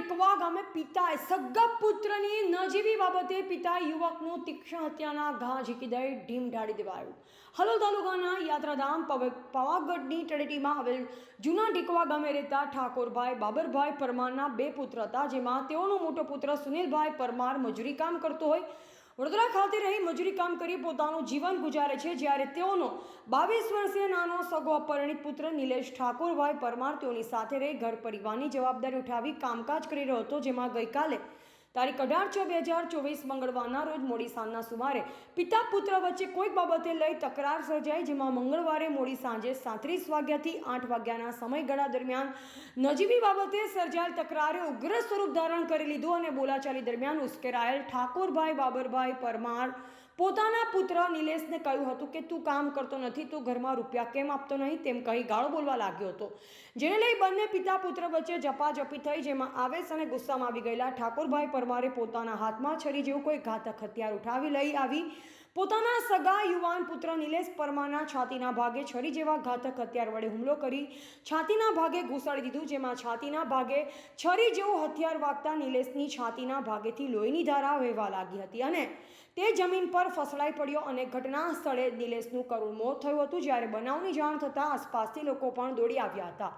ઢીકવા ગામે પિતાએ સગા પુત્રની નજીવી બાબતે પિતાએ યુવકનું તીક્ષ્ણ હત્યાના ઘા ઝીકી દઈ ઢીમ ઢાળી દેવાયું. હલોલ તાલુકાના યાત્રાધામ પવ- પાવાગઢની તળેટીમાં આવેલ જૂના ટીકવા ગામે રહેતા ઠાકોરભાઈ બાબરભાઈ પરમારના બે પુત્ર હતા, જેમાં તેઓનો મોટો પુત્ર સુનિલભાઈ પરમાર મજૂરી કામ કરતો હોય. વડોદરા ખાતે રહી મજૂરી કામ કરી પોતાનું જીવન ગુજારે છે, જ્યારે તેઓનો બાવીસ વર્ષીય નાનો સગો અપરિણિત પુત્ર નિલેશ ઠાકોરભાઈ પરમાર તેઓની સાથે રહી ઘર પરિવારની જવાબદારી ઉઠાવી કામકાજ કરી રહ્યો હતો, જેમાં ગઈકાલે તારીખ અઢાર છ બે હજાર ચોવીસ મંગળવારના રોજ મોડી સાંજના સુમારે પિતા પુત્ર વચ્ચે કોઈક બાબતે લઈ તકરાર સર્જાઈ, જેમાં મંગળવારે મોડી સાંજે સાંત્રીસ વાગ્યાથી આઠ વાગ્યાના સમયગાળા દરમિયાન નજીવી બાબતે સર્જાયેલ તકરારે ઉગ્ર સ્વરૂપ ધારણ કરી લીધું અને બોલાચાલી દરમિયાન ઉશ્કેરાયેલ ઠાકોરભાઈ બાબરભાઈ પરમાર પોતાના પુત્ર નિલેશને કહ્યું હતું કે, તું કામ કરતો નથી, તું ઘરમાં રૂપિયા કેમ આપતો નહીં? તેમ કહી ગાળો બોલવા લાગ્યો હતો. જેને લઈ બંને પિતા પુત્ર વચ્ચે ઝપાઝપી થઈ, જેમાં આવેશ અને ગુસ્સામાં આવી ગયેલા ઠાકોરભાઈ પરમારે પોતાના હાથમાં છરી જેવું કોઈ ઘાતક હથિયાર ઉઠાવી લઈ આવી. પોતાના સગા યુવાન પુત્ર નિલેશ પરમારના છાતીના ભાગે છરી જેવા ઘાતક હથિયાર વડે હુમલો કરી છાતીના ભાગે ઘૂસાડી દીધું, જેમાં છાતીના ભાગે છરી જેવું હથિયાર વાગતા નિલેશની છાતીના ભાગેથી લોહીની ધારા વહેવા લાગી હતી અને તે જમીન પર ફસડાઈ પડ્યો અને ઘટના સ્થળે નિલેશનું કરુણ મોત થયું હતું. જ્યારે બનાવની જાણ થતાં આસપાસથી લોકો પણ દોડી આવ્યા હતા.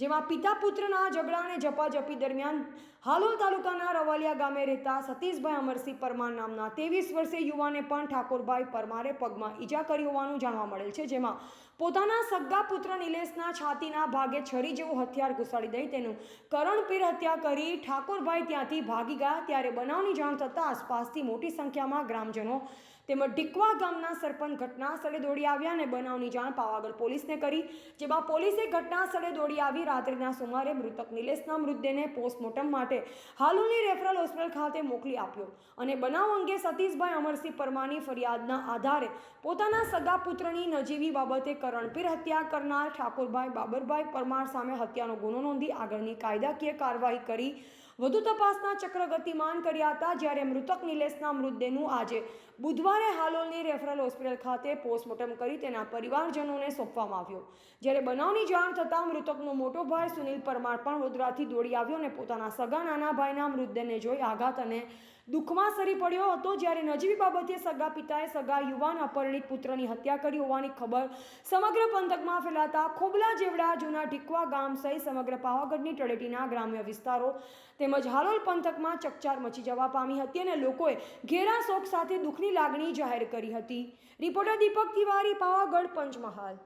જેમાં પિતા પુત્રના ઝઘડા અને ઝપાઝપી દરમિયાન હાલોલ તાલુકાના રવાલિયા ગામે રહેતા સતીશભાઈ અમરસિંહ પરમાર નામના ત્રેવીસ વર્ષીય યુવાને પણ ઠાકોરભાઈ પરમારે પગમાં ઈજા કરી હોવાનું જાણવા મળેલ છે, જેમાં પોતાના સગ્ગા પુત્ર નિલેશના છાતીના ભાગે છરી જેવું હથિયાર ઘુસાડી દઈ તેનું કરણપીર હત્યા કરી ઠાકોરભાઈ ત્યાંથી ભાગી ગયા. ત્યારે બનાવની જાણ થતાં આસપાસથી મોટી સંખ્યામાં ગ્રામજનો તેમજ ઢીકવા ગામના સરપંચ ઘટના સ્થળે દોડી આવ્યા અને બનાવની જાણ પાવાગઢ પોલીસને કરી, જેમાં પોલીસે ઘટના સ્થળે દોડી આવી રાત્રિના સુમારે મૃતક નિલેશના મૃતદેહને પોસ્ટમોર્ટમ માટે હાલોલની રેફરલ હોસ્પિટલ ખાતે મોકલી આપ્યો અને બનાવ અંગે સતીશભાઈ અમરસિંહ પરમારની ફરિયાદના આધારે પોતાના સગા પુત્રની નજીવી બાબતે કરણપીર હત્યા કરનાર ઠાકોરભાઈ બાબરભાઈ પરમાર સામે હત્યાનો ગુનો નોંધી આગળની કાયદાકીય કાર્યવાહી કરી વધુ તપાસના ચક્ર ગતિમાન કર્યા હતા જ્યારે મૃતક નિલેશના મૃતદેહનું આજે બુધવારે હાલોલની રેફરલ હોસ્પિટલ ખાતે પોસ્ટમોર્ટમ કરી તેના પરિવારજનોને સોંપવામાં આવ્યો. જ્યારે બનાવની જાણ થતાં મૃતકનો મોટો ભાઈ સુનિલ પરમાર પણ વડોદરાથી દોડી આવ્યો અને પોતાના સગા નાના ભાઈના મૃતદેહને જોઈ આઘાત અને દુઃખમાં સરી પડ્યો હતો જ્યારે નજીવી બાબતે સગા પિતાએ સગા યુવાન અપરિણિત પુત્રની હત્યા કરી હોવાની ખબર સમગ્ર પંથકમાં ફેલાતા ખોબલા જેવડા જૂના ઢીકવા ગામ સહિત સમગ્ર પાવાગઢની તળેટીના ગ્રામ્ય વિસ્તારો તેમજ હાલોલ પંથકમાં ચકચાર મચી જવા પામી હતી અને લોકોએ ઘેરા શોક સાથે દુઃખની લાગણી જાહેર કરી હતી. રિપોર્ટર દીપક તિવારી, પાવાગઢ, પંચમહાલ.